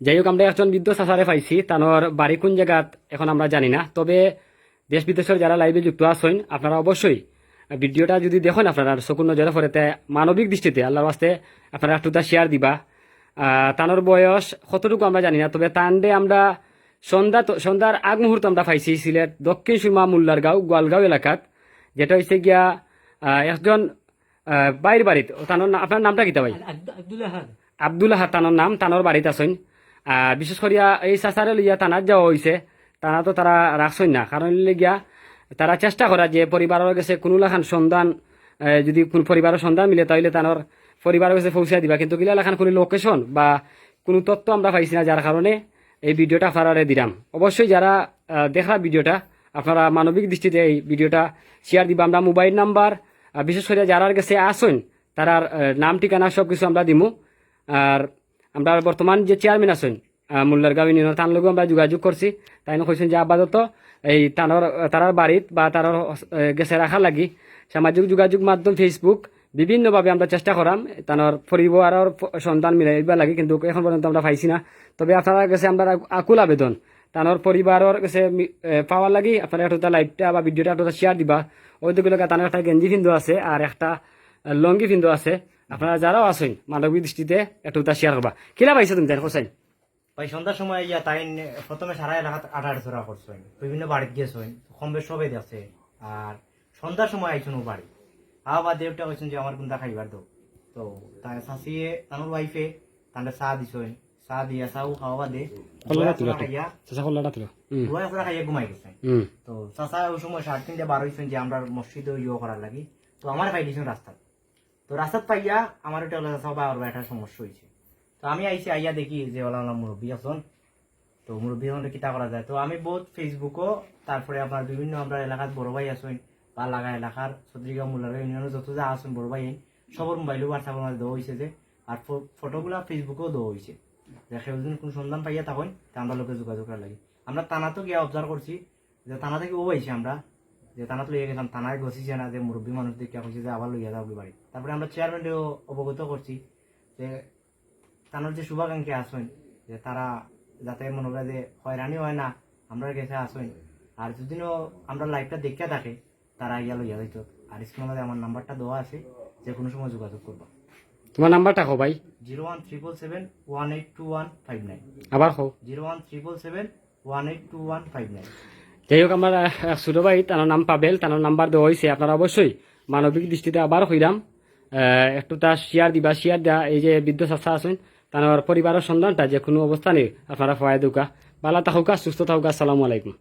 যাই হোক আমরা একজন বৃদ্ধ চাচারে পাইছি। তানোর বাড়ি কোন জায়গাত এখন আমরা জানি না। তবে দেশ বিদেশের যারা লাইভে যুক্ত আছেন আপনারা অবশ্যই ভিডিওটা যদি দেখেন আপনারা চকুর নজরে পড়েতে মানবিক দৃষ্টিতে আল্লাহর বাস্তে আপনারা একটু তা শেয়ার দিবা তানোর বয়স কতটুকু আমরা জানি না তবে তান্ডে আমরা সন্ধ্যা তো- সন্ধ্যার আগ মুহূর্ত আমরা পাইছি সিলেট দক্ষিণ সীমা মুল্লারগাঁও গোয়ালগাঁও এলাকাত। যেটা হচ্ছে গিয়া একজন বাইর বাড়িত। তানোর আপনার নামটা কিতা ভাই? আব্দুল্লাহ আব্দুল আহাদ তানোর নাম তানোর বাড়িতে আসইন আর বিশেষ করিয়া এই চাচারে লইয়া তানার যাওয়া হয়েছে তানা তো তারা রাখছইন না। কারণ গিয়া তারা চেষ্টা করা যে পরিবারের কাছে কোনো লাখান সন্ধান যদি কোন পরিবারের সন্ধান মিলে তাহলে তানোর পরিবারের কাছে পৌঁছে দিবা। কিন্তু গিলা লাখান কোনো লোকেশন বা কোনো তথ্য আমরা পাইছি না যার কারণে এই ভিডিওটা আপনারা দিলাম অবশ্যই যারা দেখরা ভিডিওটা আপনারা মানবিক দৃষ্টিতে এই ভিডিওটা শেয়ার দিবা। আমরা মোবাইল নাম্বার বিশেষ করে যারার কাছে আসুন তারার নাম, ঠিকানা সব কিছু আমরা দিমু। আর আমরা বর্তমান যে চেয়ারম্যান আছেন মুল্লারগাঁও ইউনিয়নের তার লগেও আমরা যোগাযোগ করছি। তাই কইছেন যে আপাতত এই তানোর তারার বাড়িত বা তার গেছে রাখার লাগি সামাজিক যোগাযোগ মাধ্যম ফেসবুক বিভিন্নভাবে আমরা চেষ্টা করাম। তানোর পরিবারের সন্তান মিলাইবা লাগে কিন্তু এখন পর্যন্ত আমরা পাইছি না। তবে আপনারা কাছে আমরা আকুল আবেদন। তানোর পরিবারের কাছে পাওয়ার লাগি আপনারা একটা লাইভটা বা ভিডিওটা একটা শেয়ার দিবা। ওই দিকে তানোর একটা গেঞ্জি ফিন্দু আছে আর একটা লঙ্গি ফিন্দু আছে। আপনারা যারাও আছেন মানবিক দৃষ্টিতে একটু তা শেয়ার করবা। কিলা পাইছো তুমি তাই হোসাইন ভাই সন্ধ্যার সময় ইয়া তাই প্রথমে সারা এলাকাত আঠার চড়া করছেন বিভিন্ন বাড়িতে গেছেন কম বেশ সবাই দেখছে আর সন্ধ্যার সময় আইছেন ও বাড়ি। আবার দেবটা কইছেন যে আমার কোনটা খাইবার দো তো তাই শাসিয়ে তানোর ওয়াইফে তান্ডে চা দিছেন। চা দিয়া চাও খাওয়া দে খাইয়া খাইয়া ঘুমাই গেছেন। তো চাচা ওই সময় সাড়ে তিনটে বার হয়েছেন যে আমরা মসজিদে ইয়ে করার লাগি। তো আমার পাই দিয়েছেন রাস্তাত তো রাস্তাত পাইয়া আমার ওটা চাচা বা আর একটা সমস্যা হয়েছে। তো আমি আইসি আইয়া দেখি যে ওলা ওলা মুরব্বী আছেন তো মুরব্বী হলে কিতা করা যায়? তো আমি বহুত ফেসবুকও তারপরে আপনার বিভিন্ন আমরা এলাকার বড় ভাই আছেন বা লাগা এলাকার সদরিগাঁও মুলার ইউনিয়নের যত যা আছেন বড় ভাই, সবর মোবাইলও হোয়াটসঅ্যাপের মাঝে দেওয়া হয়েছে যে, আর ফটোগুলা ফেসবুকেও দেওয়া হয়েছে। দেখে যদি কোনো সন্ধান পাইয়া তখন তা আমরা লোকে যোগাযোগ করা লাগে। আমরা তানাতো গিয়ে অবজার্ভ করছি, যে থানা থেকে ও পাইছি আমরা যে থানাত লইয়া গেলাম থানায় গছিছে না যে মুরব্বী মানুষ দেখে কইছে যে আবার লইয়া যাও বাড়ি তারপরে আমরা চেয়ারম্যানকেও অবগত করছি যে থানার যে শুভাকাঙ্ক্ষী আসেন যে তারা যাতে মনে করে যে হয়রানি হয় না আমরা কাছে আসেন আর যদিও আমরা লাইভটা দেখে থাকে তারা ইয়া লইয়া যাইতো। আর স্ক্রিনের মধ্যে আমার নাম্বারটা দেওয়া আছে যে কোনো সময় যোগাযোগ করবা তোমার নাম্বারটা কো ভাই। Zero one triple seven one eight two one five nine. আবার কো zero one triple seven one eight two one five nine. যাই হোক আমার ছোট ভাই তার নাম পাবেল তার নাম্বার দেওয়া হয়েছে আপনারা অবশ্যই মানবিক দৃষ্টিতে আবার হইলাম। একটু তা শেয়ার দিবা শেয়ার দেওয়া এই যে বৃদ্ধ চাষা আছেন তার পরিবারের সন্ধানটা যে কোনো অবস্থানে আপনারা ফয়াই দৌকা ভালো থাকুকা, সুস্থ থাকুকা, আসসালামু আলাইকুম।